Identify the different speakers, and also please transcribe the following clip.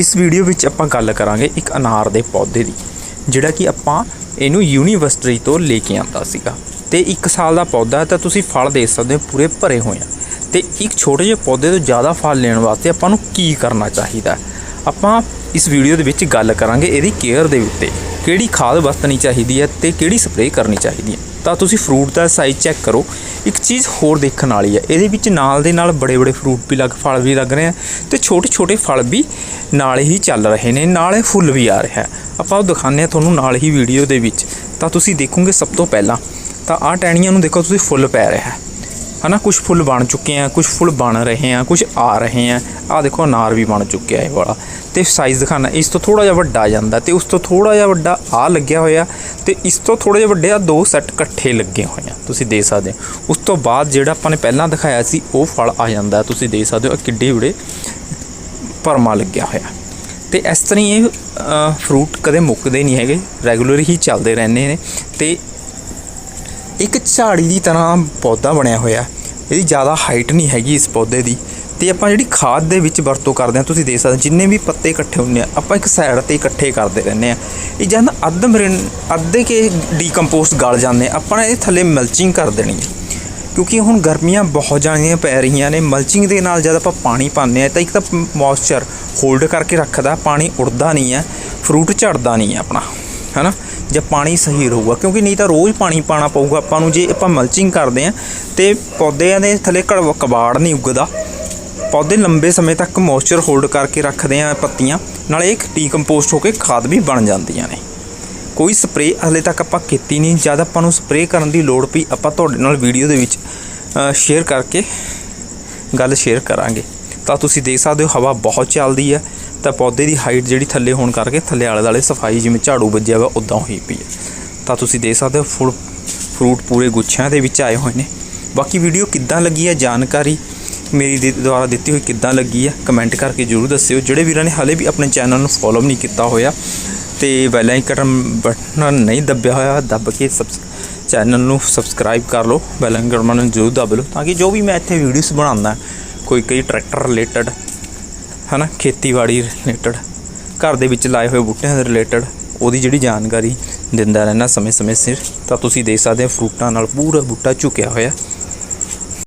Speaker 1: ਇਸ ਵੀਡੀਓ ਵਿੱਚ ਆਪਾਂ ਗੱਲ ਕਰਾਂਗੇ ਇੱਕ ਅਨਾਰ ਦੇ ਪੌਦੇ ਦੀ, ਜਿਹੜਾ ਕਿ ਆਪਾਂ ਇਹਨੂੰ ਯੂਨੀਵਰਸਿਟੀ ਤੋਂ ਲੈ ਕੇ ਆਂਦਾ ਸੀਗਾ। ਤੇ 1 ਸਾਲ ਦਾ ਪੌਦਾ ਤਾਂ ਤੁਸੀਂ ਫਲ ਦੇਖ ਸਕਦੇ ਹੋ, ਪੂਰੇ ਭਰੇ ਹੋਏ ਆ। ਤੇ ਇੱਕ ਛੋਟੇ ਜਿਹੇ ਪੌਦੇ ਤੋਂ ਜ਼ਿਆਦਾ ਫਲ ਲੈਣ ਵਾਸਤੇ ਆਪਾਂ ਨੂੰ ਕੀ ਕਰਨਾ ਚਾਹੀਦਾ? ਆਪਾਂ ਇਸ ਵੀਡੀਓ ਦੇ ਵਿੱਚ ਗੱਲ ਕਰਾਂਗੇ ਇਹਦੀ ਕੇਅਰ ਦੇ ਉੱਤੇ। ਕਿਹੜੀ ਖਾਦ ਵਰਤਣੀ ਚਾਹੀਦੀ ਹੈ ਤੇ ਕਿਹੜੀ ਸਪਰੇਅ ਕਰਨੀ ਚਾਹੀਦੀ ਹੈ? ਤਾਂ ਤੁਸੀਂ ਫਰੂਟ ਦਾ ਸਾਈਜ਼ ਚੈੱਕ ਕਰੋ। ਇੱਕ ਚੀਜ਼ ਹੋਰ ਦੇਖਣ ਵਾਲੀ ਹੈ। ਇਹਦੇ ਵਿੱਚ ਨਾਲ ਦੇ ਨਾਲ ਬੜੇ ਬੜੇ ਫਰੂਟ ਵੀ ਲੱਗ, ਫਲ ਵੀ ਲੱਗ ਰਹੇ ਆ ਤੇ ਛੋਟੇ ਛੋਟੇ ਫਲ ਵੀ ਨਾਲ ਹੀ ਚੱਲ ਰਹੇ ਨੇ, ਨਾਲੇ ਫੁੱਲ ਵੀ ਆ ਰਿਹਾ ਆਪਾਂ ਉਹ ਦਿਖਾਉਂਦੇ ਆ ਤੁਹਾਨੂੰ ਨਾਲ ਹੀ ਵੀਡੀਓ ਦੇ ਵਿੱਚ। ਤਾਂ ਤੁਸੀਂ ਦੇਖੋਗੇ ਸਭ ਤੋਂ ਪਹਿਲਾਂ। ਤਾਂ ਆਹ ਟਹਿਣੀਆਂ ਨੂੰ ਦੇਖੋ, ਤੁਸੀਂ ਫੁੱਲ ਪੈ ਰਿਹਾ ਹੈ। ਹਨਾ ਕੁਝ ਫੁੱਲ ਬਣ ਚੁੱਕੇ ਆ ਕੁਝ ਫੁੱਲ ਬਣ ਰਹੇ ਆ ਕੁਝ ਆ ਰਹੇ ਆ। ਆ ਦੇਖੋ, ਅਨਾਰ ਵੀ ਬਣ ਚੁੱਕਿਆ ਇਹ ਵਾਲਾ। ਤੇ ਸਾਈਜ਼ ਦਿਖਾਣਾ, ਇਸ ਤੋਂ ਥੋੜਾ ਜਿਹਾ ਵੱਡਾ ਜਾਂਦਾ ਤੇ ਉਸ ਤੋਂ ਥੋੜਾ ਜਿਹਾ ਵੱਡਾ ਆ ਲੱਗਿਆ ਹੋਇਆ ਤੇ ਇਸ ਤੋਂ ਥੋੜੇ ਜਿਹਾ ਵੱਡੇ ਆ ਦੋ ਸੈੱਟ ਇਕੱਠੇ ਲੱਗੇ ਹੋਏ ਆ, ਤੁਸੀਂ ਦੇ ਸਕਦੇ ਹੋ। ਉਸ ਤੋਂ ਬਾਅਦ ਜਿਹੜਾ ਆਪਾਂ ਨੇ ਪਹਿਲਾਂ ਦਿਖਾਇਆ ਸੀ, ਉਹ ਫਲ ਆ ਜਾਂਦਾ, ਤੁਸੀਂ ਦੇ ਸਕਦੇ ਹੋ ਕਿੱਡੇ ਬੜੇ ਭਰਮਾ ਲੱਗਿਆ ਹੋਇਆ। ਤੇ ਇਸ ਤਰ੍ਹਾਂ ਹੀ ਇਹ ਫਰੂਟ ਕਦੇ ਮੁੱਕਦੇ ਨਹੀਂ ਹੈਗੇ ਰੈਗੂਲਰ ਹੀ ਚੱਲਦੇ ਰਹਿੰਦੇ ਨੇ। ਤੇ ਇੱਕ ਝਾੜੀ ਦੀ ਤਰ੍ਹਾਂ ਪੌਦਾ ਬਣਿਆ ਹੋਇਆ ਇਹਦੀ ਜ਼ਿਆਦਾ ਹਾਈਟ ਨਹੀਂ ਹੈਗੀ ਇਸ ਪੌਦੇ ਦੀ। ਤੇ ਆਪਾਂ ਜਿਹੜੀ ਖਾਦ ਦੇ ਵਿੱਚ ਵਰਤੋਂ ਕਰਦੇ ਹਾਂ, ਤੁਸੀਂ ਦੇਖ ਸਕਦੇ ਜਿੰਨੇ ਵੀ ਪੱਤੇ ਇਕੱਠੇ ਹੁੰਦੇ ਆ, ਆਪਾਂ ਇੱਕ ਸਾਈਡ ਤੇ ਇਕੱਠੇ ਕਰਦੇ ਰਹਿੰਦੇ ਆ ਇਹ ਜਦ ਅੱਧ ਮਰਿੰ ਅੱਧੇ ਕੇ ਡੀਕੰਪੋਸਟ ਗਲ ਜਾਂਦੇ ਆਪਾਂ ਇਹ ਥੱਲੇ ਮਲਚਿੰਗ ਕਰ ਦੇਣੀ ਹੈ। ਕਿਉਂਕਿ ਹੁਣ ਗਰਮੀਆਂ ਬਹੁਤ ਜ਼ਿਆਦੀਆਂ ਪੈ ਰਹੀਆਂ ਨੇ ਮਲਚਿੰਗ ਦੇ ਨਾਲ ਜਦ ਆਪਾਂ ਪਾਣੀ ਪਾਉਂਦੇ ਆ ਤਾਂ ਇੱਕ ਤਾਂ ਮੌਇਸਚਰ ਹੋਲਡ ਕਰਕੇ ਰੱਖਦਾ, ਪਾਣੀ ਉੜਦਾ ਨਹੀਂ ਹੈ ਫਰੂਟ ਝੜਦਾ ਨਹੀਂ ਹੈ ਆਪਣਾ। ਹੈਨਾ? ਜਾਂ ਪਾਣੀ ਸਹੀ ਰਹੂਗਾ, ਕਿਉਂਕਿ ਨਹੀਂ ਤਾਂ ਰੋਜ਼ ਪਾਣੀ ਪਾਣਾ ਪਊਗਾ ਆਪਾਂ ਨੂੰ, ਜੇ ਆਪਾਂ ਮਲਚਿੰਗ ਕਰਦੇ ਆ ਤੇ ਪੌਦਿਆਂ ਦੇ ਥੱਲੇ ਕੜ- ਕਬਾੜ ਨਹੀਂ ਉੱਗਦਾ। ਪੌਦੇ ਲੰਬੇ ਸਮੇਂ ਤੱਕ ਮੋਇਸਚਰ ਹੋਲਡ ਕਰਕੇ ਰੱਖਦੇ ਆ ਪੱਤੀਆਂ, ਨਾਲ ਇਹ ਡੀਕੰਪੋਸਟ ਹੋ ਕੇ ਖਾਦ ਵੀ ਬਣ ਜਾਂਦੀਆਂ ਨੇ। ਕੋਈ ਸਪਰੇਅ ਹਲੇ ਤੱਕ ਆਪਾਂ ਕੀਤੀ ਨਹੀਂ, ਜਦ ਆਪਾਂ ਨੂੰ ਸਪਰੇਅ ਕਰਨ ਦੀ ਲੋੜ ਪਈ, ਆਪਾਂ ਤੁਹਾਡੇ ਨਾਲ ਵੀਡੀਓ ਦੇ ਵਿੱਚ ਸ਼ੇਅਰ ਕਰਕੇ ਗੱਲ ਸ਼ੇਅਰ ਕਰਾਂਗੇ। ਤਾਂ ਤੁਸੀਂ ਦੇਖ ਸਕਦੇ ਹੋ, ਹਵਾ ਬਹੁਤ ਚੱਲਦੀ ਹੈ। ਤਾਂ ਪੌਦੇ ਦੀ ਹਾਈਟ ਜਿਹੜੀ ਥੱਲੇ ਹੋਣ ਕਰਕੇ ਥੱਲੇ ਆਲੇ ਦੁਆਲੇ ਸਫ਼ਾਈ ਜਿਵੇਂ ਝਾੜੂ ਵੱਜਿਆ ਵਾ ਉਦਾਂ ਹੋਈ ਪਈ ਹੈ। ਤਾਂ ਤੁਸੀਂ ਦੇਖ ਸਕਦੇ ਹੋ, ਫੁੱਲ ਫਰੂਟ ਪੂਰੇ ਗੁੱਛਿਆਂ ਦੇ ਵਿੱਚ ਆਏ ਹੋਏ ਨੇ। ਬਾਕੀ ਵੀਡੀਓ ਕਿੱਦਾਂ ਲੱਗੀ ਹੈ, ਜਾਣਕਾਰੀ ਮੇਰੀ ਦੇ ਦੁਆਰਾ ਦਿੱਤੀ ਹੋਈ ਕਿੱਦਾਂ ਲੱਗੀ ਹੈ ਕਮੈਂਟ ਕਰਕੇ ਜਰੂਰ ਦੱਸਿਓ। ਜਿਹੜੇ ਵੀਰਾਂ ਨੇ ਹਾਲੇ ਵੀ ਆਪਣੇ ਚੈਨਲ ਨੂੰ ਫੋਲੋ ਨਹੀਂ ਕੀਤਾ ਹੋਇਆ, ਤੇ ਬੈਲ ਆਈਕਨ ਬਟਨ ਨਹੀਂ ਦੱਬਿਆ ਹੋਇਆ, ਦੱਬ ਕੇ ਸਬਸ ਚੈਨਲ ਨੂੰ ਸਬਸਕ੍ਰਾਈਬ ਕਰ ਲਓ। ਬੈਲ ਆਈਕਨ ਨੂੰ ਜ਼ਰੂਰ ਦੱਬ ਲਓ, ਤਾਂ ਕਿ ਜੋ ਵੀ ਮੈਂ ਇੱਥੇ ਵੀਡੀਓਜ਼ ਬਣਾਉਂਦਾ ਕੋਈ ਕਈ ਟਰੈਕਟਰ ਰਿਲੇਟਡ ਹਨਾ, ਖੇਤੀਬਾੜੀ ਰਿਲੇਟਡ ਘਰ ਦੇ ਵਿੱਚ ਲਾਏ ਹੋਏ ਬੂਟਿਆਂ ਦੇ ਰਿਲੇਟਡ ਉਹਦੀ ਜਿਹੜੀ ਜਾਣਕਾਰੀ ਦਿੰਦਾ ਰਹਿਣਾ ਸਮੇਂ-ਸਮੇਂ ਸਿਰ, ਤਾਂ ਤੁਸੀਂ ਦੇਖ ਸਕਦੇ ਹੋ ਫਰੂਟਾਂ ਨਾਲ ਪੂਰਾ ਬੂਟਾ ਝੁਕਿਆ ਹੋਇਆ।